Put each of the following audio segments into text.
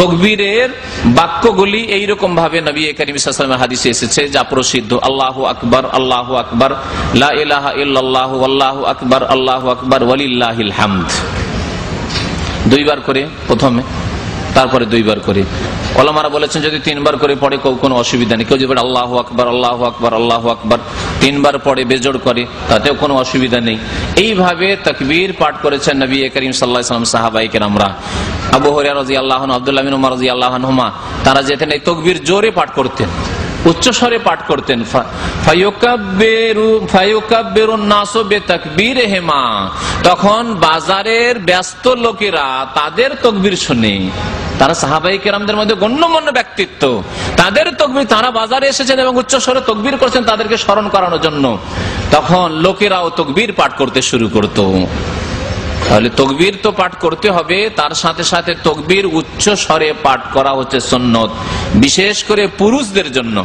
তকবীরের বাক্যগুলি এইরকম ভাবে নবী করিম ইসলামের হাদিসে এসেছে, যা প্রসিদ্ধ, আল্লাহ আকবর আল্লাহ আকবর, লা আল্লাহ আকবর আল্লাহ আকবর, ওয়ালিল্লাহিল হামদ। দুইবার করে প্রথমে। তারপরে দুইবার করে। ওলামারা বলেছেন, যদি তিনবার করে পড়ে কেউ কোনো অসুবিধা নেই। কেউ যদি আল্লাহ আকবর আল্লাহ আকবর আল্লাহ আকবর, তিনবার পড়ে বেজোড় করে, তাতেও কোনো অসুবিধা নেই। এইভাবে তকবীর পাঠ করেছেন নবী করিম সাল্লাহ সাল্লাম সাহাবাইকের আমরা আবু হরিয়া রাজি আল্লাহ আবদুল্লাহ উমর রাজি আল্লাহ হুমা তারা যেতেন এই তকবীর জোরে পাঠ করতেন, উচ্চ স্বরে পাঠ করতেন তখন বাজারের ব্যস্ত লোকেরা তাদের তকবির শুনে তারা সাহাবাই কেরামদের মধ্যে গণ্যমান্য ব্যক্তিত্ব। তাদের তকবির তারা বাজারে এসেছেন এবং উচ্চ স্বরে তকবির করছেন তাদেরকে স্মরণ করানোর জন্য। তখন লোকেরাও তকবির পাঠ করতে শুরু করতো। তাহলে তকবির তো পাঠ করতে হবে, তার সাথে সাথে তকবির উচ্চ স্বরে পাঠ করা হচ্ছে সন্ন্যত বিশেষ করে পুরুষদের জন্য।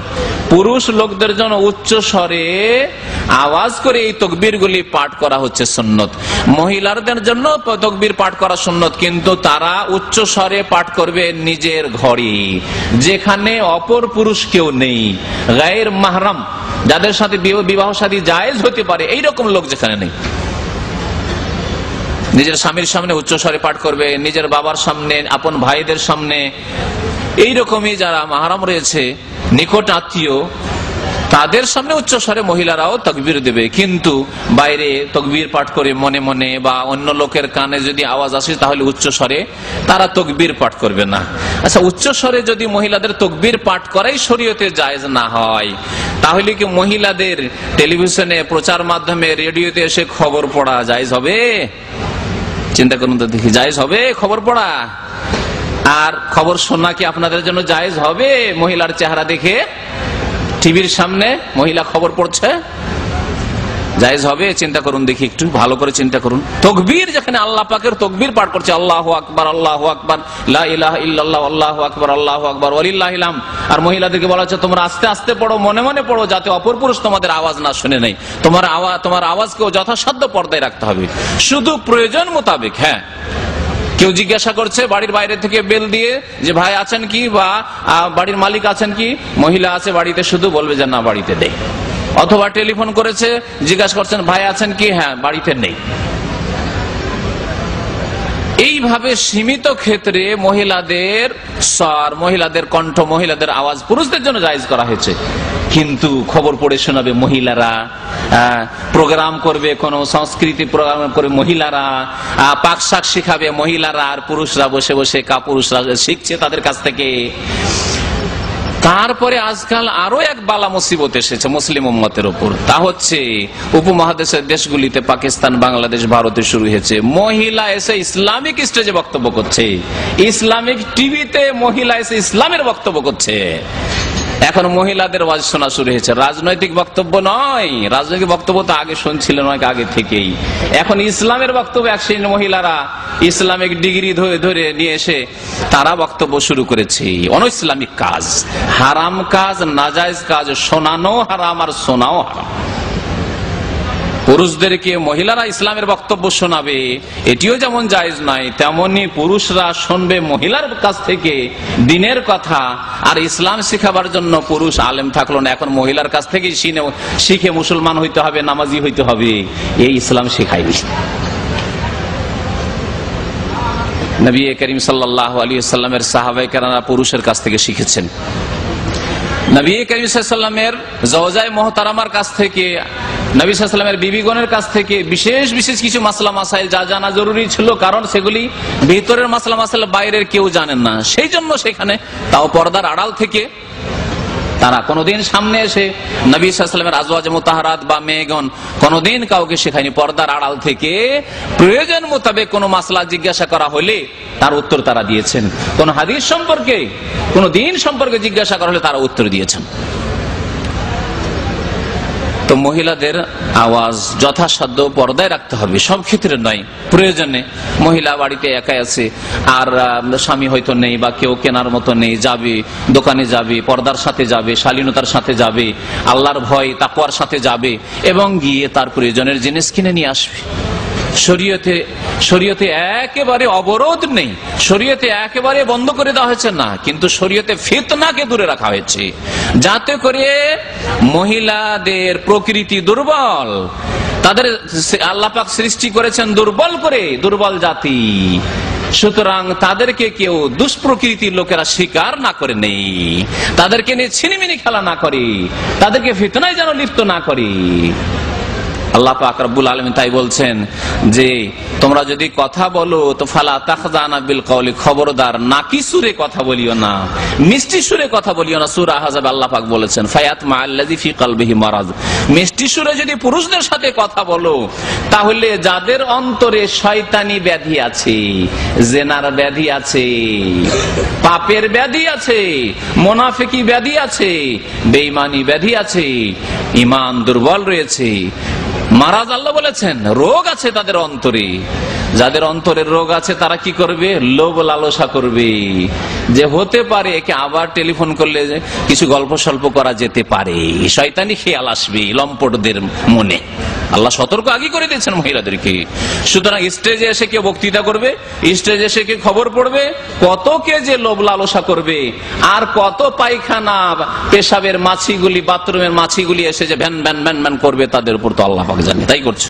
পুরুষ লোকদের জন্য উচ্চ স্বরে আওয়াজ করে এই তকবির গুলি পাঠ করা হচ্ছে সন্ন্যত মহিলাদের জন্য তকবির পাঠ করা সন্ন্যত কিন্তু তারা উচ্চ স্বরে পাঠ করবে নিজের ঘরে যেখানে অপর পুরুষ কেউ নেই। গায়ের মাহরাম, যাদের সাথে বিবাহ সাথী জায়েজ হতে পারে, এইরকম লোক যেখানে নেই। নিজের স্বামীর সামনে উচ্চস্বরে পাঠ করবে, নিজের বাবার সামনে, আপন ভাইদের সামনে। এই রকমই যারা মাহারাম রয়েছে, নিকট আত্মীয়, তাদের সামনে উচ্চস্বরে মহিলারাও তকবির দেবে। কিন্তু বাইরে তকবির পাঠ করে মনে মনে বা অন্য লোকের কানে যদি আওয়াজ আসে, তাহলে উচ্চস্বরে তারা তকবির পাঠ করবে না। আচ্ছা উচ্চস্বরে যদি মহিলাদের তকবির পাঠ করাই শরীয়তে জায়জ না হয়, তাহলে কি মহিলাদের টেলিভিশনে প্রচার মাধ্যমে, রেডিওতে এসে খবর পড়া জায়জ হবে? চিন্তা করুন তো দেখি। জায়েজ হবে খবর পড়া? আর খবর শোনা কি আপনাদের জন্য জায়েজ হবে? মহিলার চেহারা দেখে? টিভির সামনে মহিলা খবর পড়ছে? জায়েজ হবে, চিন্তা করুন দেখি একটু, ভালো করে চিন্তা করুন। তকবীর যেখানে আল্লাহ পাকের তকবীর পাঠ করছে, আল্লাহ আকবর আল্লাহ আকবর আল্লাহ আকবর আল্লাহ আকবর আলিল্লাহিলাম আর মহিলাদেরকে বলা হচ্ছে, তোমরা আস্তে আস্তে পড়ো, মনে মনে পড়ো, যাতে অপর পুরুষ তোমাদের আওয়াজ না শুনে নেই তোমার আওয়াজ তোমার আওয়াজকেও যথাসাধ্য পর্দায় রাখতে হবে। শুধু প্রয়োজন মোতাবেক হ্যাঁ। কেউ জিজ্ঞাসা করছে, বাড়ির বাইরে থেকে বেল দিয়ে যে, ভাই আছেন কি? বা বাড়ির মালিক আছেন কি? মহিলা আছে, বাড়িতে শুধু বলবে যে, না, বাড়িতে দেয় অথবা টেলিফোন করেছে, জিজ্ঞাসা করছেন, ভাই আছেন কি? হ্যাঁ বাড়িতে নেই। এইভাবে সীমিত ক্ষেত্রে মহিলাদের স্বর, মহিলাদের কণ্ঠ, মহিলাদের আওয়াজ পুরুষদের জন্য জায়জ করা হয়েছে। কিন্তু খবর পড়ে শোনাবে মহিলারা প্রোগ্রাম করবে কোন সংস্কৃতি প্রোগ্রাম করে মহিলারা পাক শাক শিখাবে মহিলারা, আর পুরুষরা বসে বসে, কাপুরুষরা শিখছে তাদের কাছ থেকে। তারপরে আজকাল আরও এক বালা মুসিবত এসেছে মুসলিম উম্মতের উপর। তা হচ্ছে, উপমহাদেশের দেশগুলিতে পাকিস্তান, বাংলাদেশ, ভারতে শুরু হয়েছে। মহিলা এসে ইসলামিক স্টেজে বক্তব্য করছে। ইসলামিক টিভিতে মহিলা এসে ইসলামের বক্তব্য করছে। এখন মহিলাদের ওয়াজ শোনা শুরু হয়েছে। রাজনৈতিক বক্তব্য নয়। রাজনৈতিক বক্তব্য তো আগে শুনছিলেন অনেক আগে থেকেই। এখন ইসলামের বক্তব্য এক শ্রেণির মহিলারা ইসলামিক ডিগ্রি ধরে ধরে নিয়ে এসে তারা বক্তব্য শুরু করেছে। অন ইসলামিক কাজ। হারাম কাজ নাজাইজ কাজ, শোনানো হারাম আর শোনাও হারাম। পুরুষদেরকে মহিলারা ইসলামের বক্তব্য শোনাবে, এটিও যেমন জায়জ নয়, তেমনি পুরুষরা শুনবে মহিলার কাছ থেকে দিনের কথা, আর ইসলাম শিখাবার জন্য পুরুষ আলেম থাকল না। এখন মহিলার কাছ থেকে শিখে মুসলমান হইতে হবে, নামাজি হইতে হবে, এই ইসলাম শেখায়নি নবী করিম সাল্লাহ আলী সাল্লামের সাহাবাই কেরানা পুরুষের কাছ থেকে শিখেছেন। নবী করিমের জওজায় মোহতারামার কাছ থেকে নবী বিবিগণের কাছ থেকে বিশেষ বিশেষ কিছু মাসলা, মাসাইল যা জানা জরুরি ছিল, কারণ সেগুলি ভিতরের মাসলা, মাসাইল বাইরের কেউ জানেন না। সেই জন্য সেখানে তাও পর্দার আড়াল থেকে তারা কোনোদিন সামনে এসে নবী সাল্লামের আজওয়াজ মোতাহারাত বা মেয়েগণ কোনোদিন কাউকে শেখায়নি পর্দার আড়াল থেকে প্রয়োজন মোতাবেক কোনো মাসলা জিজ্ঞাসা করা হলে তার উত্তর তারা দিয়েছেন। কোন হাদিস সম্পর্কে, কোন দিন সম্পর্কে জিজ্ঞাসা করা হলে তারা উত্তর দিয়েছেন। তো মহিলাদের আওয়াজ যথাসাধ্য পর্দায় রাখতে হবে। সব ক্ষেত্রে নয়, প্রয়োজনে। মহিলা বাড়িতে একাই আছে, আর স্বামী হয়তো নেই বা কেউ কেনার মতো নেই, যাবে, দোকানে যাবে, পর্দার সাথে যাবে, শালীনতার সাথে যাবে, আল্লাহর ভয় তাকুয়ার সাথে যাবে, এবং গিয়ে তার প্রয়োজনের জিনিস কিনে নিয়ে আসবে। শরীয়তে শরীয়তে একেবারে অবরোধ নেই। শরীয়তে একেবারে বন্ধ করে দেওয়া হয়েছে না, কিন্তু শরীয়তে ফিতনাকে দূরে রাখা হয়েছে। যাতে করে মহিলাদের প্রকৃতি দুর্বল, তাদের আল্লাপাক সৃষ্টি করেছেন দুর্বল করে, দুর্বল জাতি। সুতরাং তাদেরকে কেউ দুষ্প্রকৃতির লোকেরা স্বীকার না করে নেই। তাদেরকে নিয়ে ছিনিমিনি খেলা না করে, তাদেরকে ফিতনায় যেন লিপ্ত না করে। আল্লাহ পাক রব্বুল আলম তাই বলছেন যে তোমরা যদি কথা বলো, তো ফালা তাখজানা বিল কওলি, খবরদার, নাকি সুরে কথা বলিও না, মিষ্টি সুরে কথা বলিও না, সূরা আহজাব আল্লাহ পাক বলেছেন, ফায়াত মা আল্লাযী ফি কলবিহি মারাদ। মিষ্টি সুরে যদি পুরুষদের সাথে কথা বলো, তাহলে যাদের অন্তরে শয়তানি ব্যাধি আছে, জেনার ব্যাধি আছে, পাপের ব্যাধি আছে, মোনাফিকি ব্যাধি আছে, বেঈমানি ব্যাধি আছে ইমান দুর্বল রয়েছে মারাজ আল্লাহ বলেছেন, রোগ আছে তাদের অন্তরে। যাদের অন্তরের রোগ আছে, তারা কি করবে? লোভ লালসা করবে। যে হতে পারে, একে আবার টেলিফোন করলে কিছু গল্প স্বল্প করা যেতে পারে। শয়তানি খেয়াল আসবে, লম্পটদের মনে। আল্লাহ সতর্ক আগে করে দিয়েছেন মহিলাদেরকে। সুতরাং স্টেজে এসে কেউ বক্তৃতা করবে, স্টেজে এসে কে খবর পড়বে, কত কে যে লোভ লালসা করবে, আর কত পায়খানা, পেশাবের মাছিগুলি, বাথরুমের মাছিগুলি এসে যে ভ্যান ভ্যান ভ্যান ভ্যান করবে, তাদের উপর তো আল্লাহ পাক জানে, তাই করছে।